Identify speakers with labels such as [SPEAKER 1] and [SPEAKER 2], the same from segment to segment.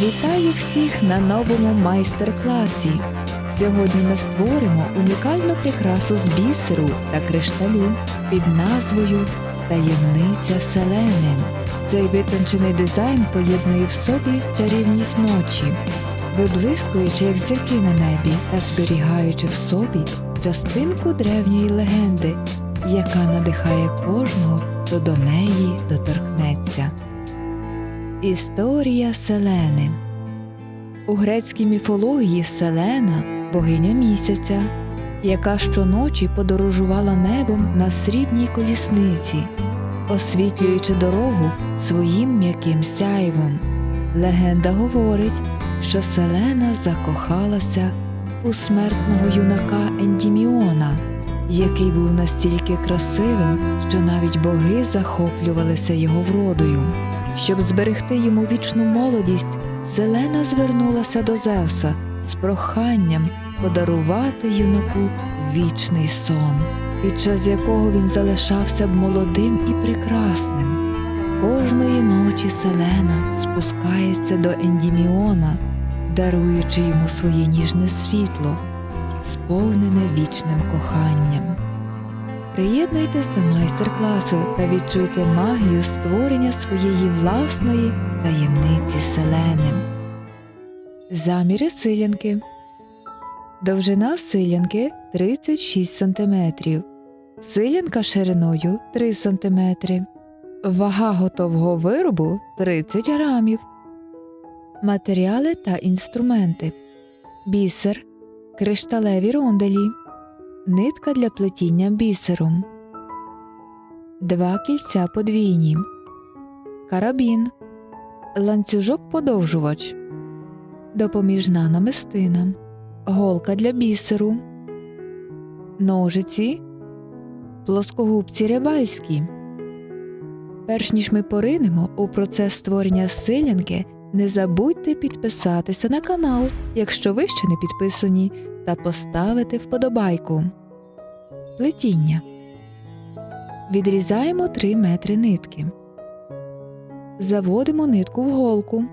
[SPEAKER 1] Вітаю всіх на новому майстер-класі. Сьогодні ми створимо унікальну прикрасу з бісеру та кришталю під назвою Таємниця Селени. Цей витончений дизайн поєднує в собі чарівність ночі, виблискуючи як зірки на небі та зберігаючи в собі частинку древньої легенди, яка надихає кожного, хто до неї доторкнеться. Історія Селени У грецькій міфології Селена богиня місяця, яка щоночі подорожувала небом на срібній колісниці, освітлюючи дорогу своїм м'яким сяйвом. Легенда говорить, що Селена закохалася у смертного юнака Ендіміона, який був настільки красивим, що навіть боги захоплювалися його вродою. Щоб зберегти йому вічну молодість, Селена звернулася до Зевса з проханням подарувати юнаку вічний сон, під час якого він залишався б молодим і прекрасним. Кожної ночі Селена спускається до Ендіміона, даруючи йому своє ніжне світло, сповнене вічним коханням. Приєднуйтесь до майстер-класу та відчуйте магію створення своєї власної таємниці селени. Заміри силянки. Довжина силянки 36 см. Силянка шириною 3 см. Вага готового виробу 30 грамів. Матеріали та інструменти. Бісер. Кришталеві ронделі нитка для плетіння бісером, два кільця подвійні, карабін, ланцюжок подовжувач, допоміжна намистина, голка для бісеру, ножиці, плоскогубці рибальські. Перш ніж ми поринемо у процес створення силянки, не забудьте підписатися на канал, якщо ви ще не підписані, та поставити вподобайку. Плетіння. Відрізаємо 3 метри нитки. Заводимо нитку в голку.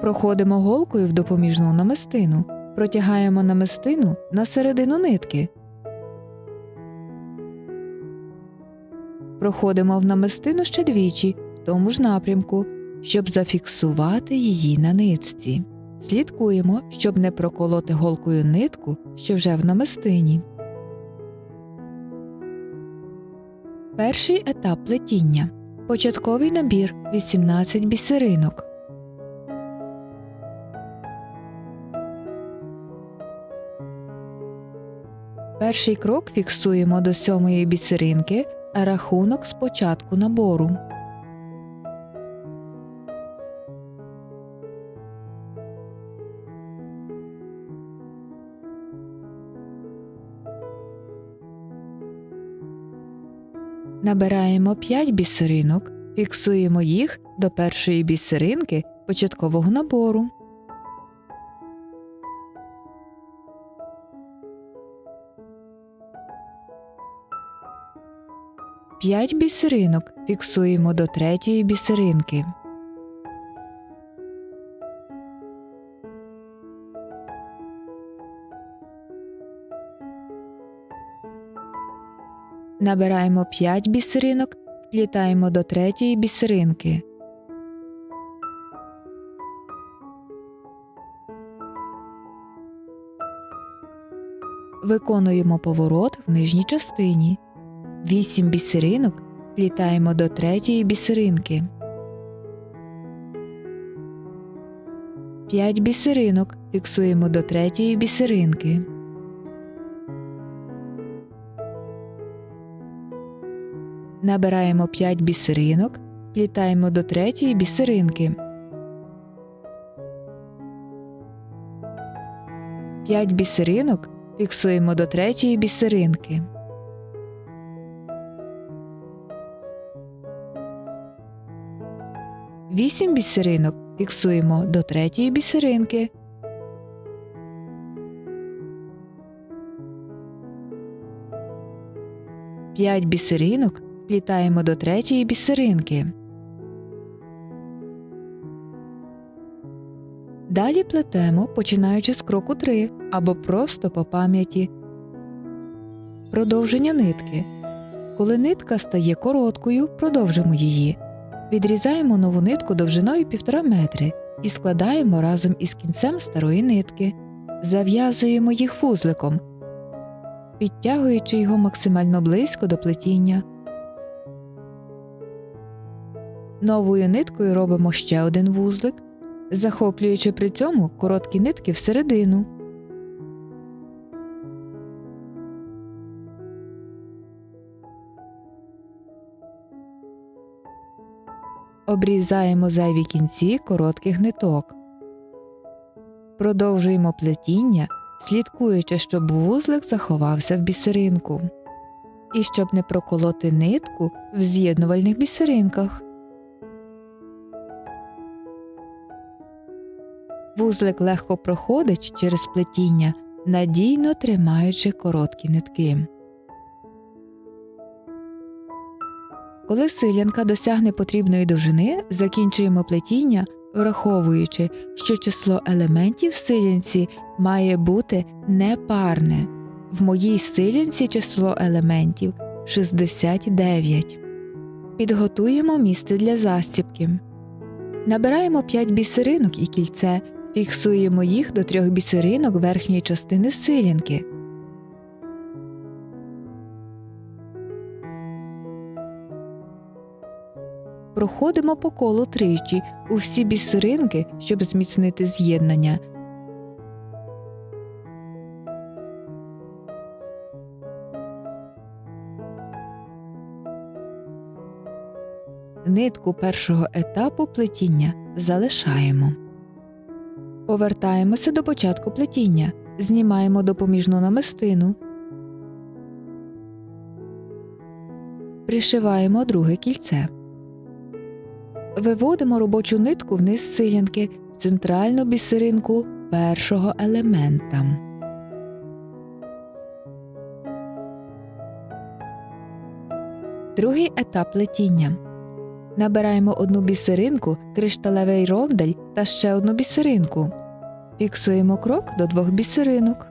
[SPEAKER 1] Проходимо голкою в допоміжну намистину. Протягаємо намистину на середину нитки. Проходимо в намистину ще двічі в тому ж напрямку, щоб зафіксувати її на нитці. Слідкуємо, щоб не проколоти голкою нитку, що вже в намистині. Перший етап плетіння. Початковий набір 18 бісеринок. Перший крок фіксуємо до сьомої бісеринки, а рахунок з початку набору. Набираємо 5 бісеринок, фіксуємо їх до першої бісеринки початкового набору. П'ять бісеринок фіксуємо до третьої бісеринки. Набираємо 5 бісеринок, вплітаємо до третьої бісеринки. Виконуємо поворот в нижній частині. 8 бісеринок вплітаємо до третьої бісеринки. 5 бісеринок фіксуємо до третьої бісеринки. Набираємо 5 бісеринок, плітаємо до третьої бісеринки. 5 бісеринок фіксуємо до третьої бісеринки. Вісім бісеринок фіксуємо до третьої бісеринки. П'ять бісеринок вплітаємо до третьої бісеринки. Далі плетемо, починаючи з кроку 3 або просто по пам'яті. Продовження нитки. Коли нитка стає короткою, продовжимо її. Відрізаємо нову нитку довжиною 1,5 метри і складаємо разом із кінцем старої нитки. Зав'язуємо їх вузликом, підтягуючи його максимально близько до плетіння. Новою ниткою робимо ще один вузлик, захоплюючи при цьому короткі нитки всередину. Обрізаємо зайві кінці коротких ниток. Продовжуємо плетіння, слідкуючи, щоб вузлик заховався в бісеринку. І щоб не проколоти нитку в з'єднувальних бісеринках. Вузлик легко проходить через плетіння, надійно тримаючи короткі нитки. Коли силянка досягне потрібної довжини, закінчуємо плетіння, враховуючи, що число елементів в силянці має бути непарне. В моїй силянці число елементів 69. Підготуємо місце для застібки. Набираємо 5 бісеринок і кільце, фіксуємо їх до трьох бісеринок верхньої частини силянки. Проходимо по колу тричі у всі бісеринки, щоб зміцнити з'єднання. Нитку першого етапу плетіння залишаємо. Повертаємося до початку плетіння. Знімаємо допоміжну намистину. Пришиваємо друге кільце. Виводимо робочу нитку вниз силянки в центральну бісеринку першого елемента. Другий етап плетіння. Набираємо одну бісеринку, кришталевий рондель та ще одну бісеринку. Фіксуємо крок до двох бісеринок.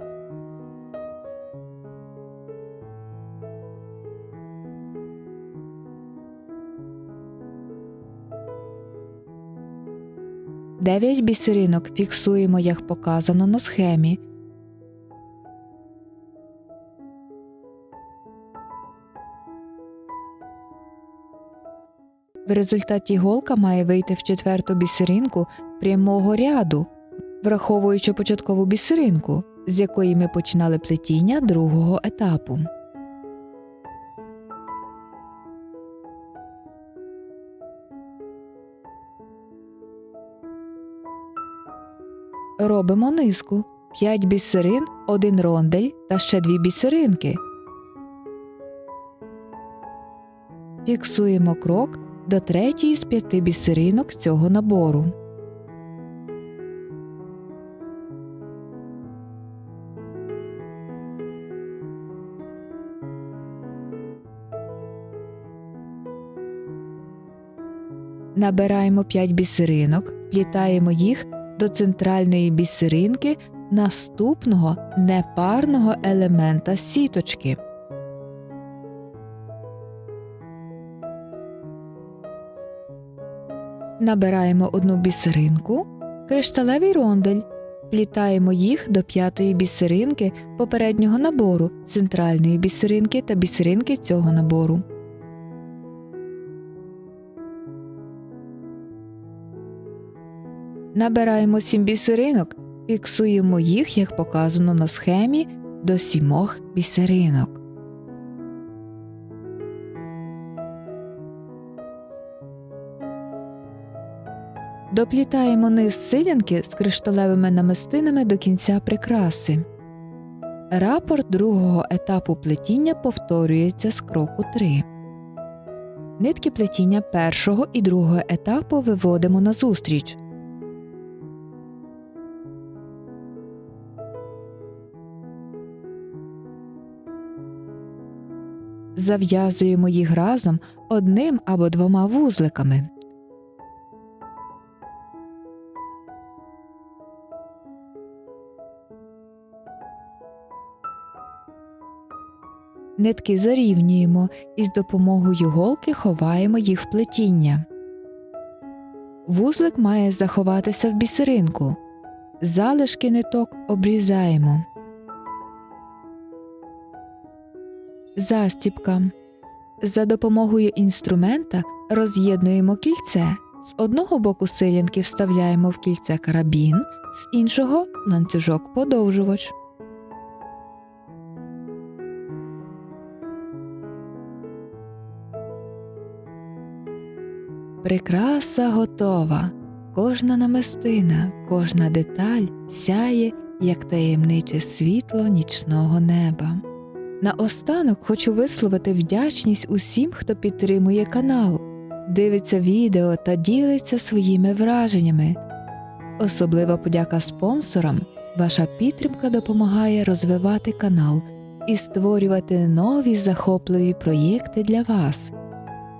[SPEAKER 1] Дев'ять бісеринок фіксуємо, як показано на схемі. В результаті голка має вийти в четверту бісеринку прямого ряду, враховуючи початкову бісеринку, з якої ми починали плетіння другого етапу. Робимо низку 5 бісерин, 1 рондель та ще 2 бісеринки. Фіксуємо крок до третьої з п'яти бісеринок цього набору. Набираємо 5 бісеринок, вплітаємо їх до центральної бісеринки наступного непарного елемента сіточки. Набираємо одну бісеринку, кришталевий рондель, вплітаємо їх до п'ятої бісеринки попереднього набору, центральної бісеринки та бісеринки цього набору. Набираємо сім бісеринок, фіксуємо їх, як показано на схемі, до сімох бісеринок. Доплітаємо низ силянки з кришталевими намистинами до кінця прикраси. Рапорт другого етапу плетіння повторюється з кроку 3. Нитки плетіння першого і другого етапу виводимо назустріч. Зав'язуємо їх разом одним або двома вузликами. Нитки зарівнюємо і з допомогою голки ховаємо їх в плетіння. Вузлик має заховатися в бісеринку. Залишки ниток обрізаємо. Застіпка. За допомогою інструмента роз'єднуємо кільце. З одного боку силянки вставляємо в кільце карабін, з іншого ланцюжок подовжувач. Прикраса готова. Кожна намистина, кожна деталь сяє, як таємниче світло нічного неба. Наостанок хочу висловити вдячність усім, хто підтримує канал, дивиться відео та ділиться своїми враженнями. Особлива подяка спонсорам. Ваша підтримка допомагає розвивати канал і створювати нові захопливі проєкти для вас.